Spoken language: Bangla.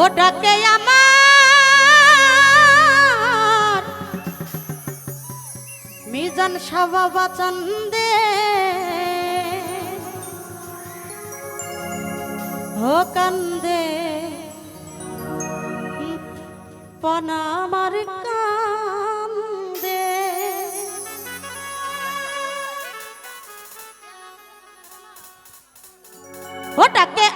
ও ডাকে আমার মিজান সাবা বাচন দে। ও কান্দে। পনা আমার কান্দে। ডাকে